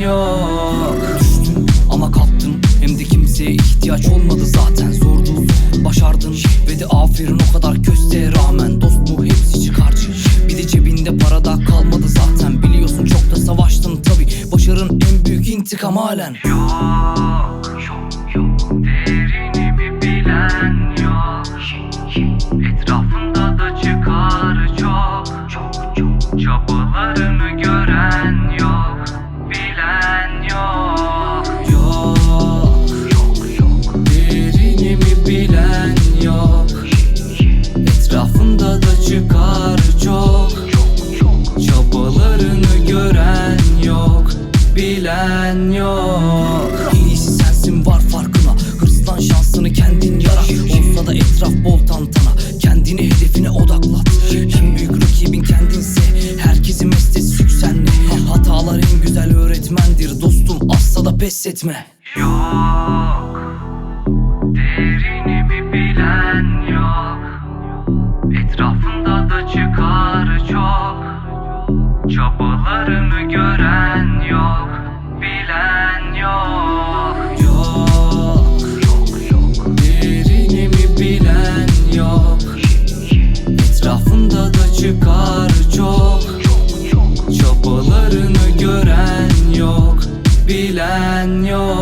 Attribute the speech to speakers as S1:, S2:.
S1: yok. Düştün ama kalktın. Hem de kimseye ihtiyaç olmadı zaten. Zordu Başardın ve de aferin o kadar kösteğe rağmen. Dost mu hepsi çıkarcı bir de cebinde para da kalmadı zaten. Biliyorsun çok da savaştın tabi başarın en büyük intikam halen. Yok yok yok. Değerini bilen yok? Etrafında da çıkar çok. Çok çok
S2: çabalarını gören yok.
S1: Bilen yok. En iyisi sensin var farkına. Hırslan şansını kendin yara. Olsa da etraf bol tantana. Kendini hedefine odaklat En büyük rakibin kendinse. Herkesi mest et süksenle Hatalar en güzel öğretmendir. Dostum asla da pes etme. Yok. Değerini bir bilen yok? Etrafında da çıkar çok.
S2: Çabalarını gören yok bilen yok.
S1: Yok, yok, yok
S2: Derinimi bilen yok? Etrafında da çıkar çok. Çabalarını gören yok Bilen yok.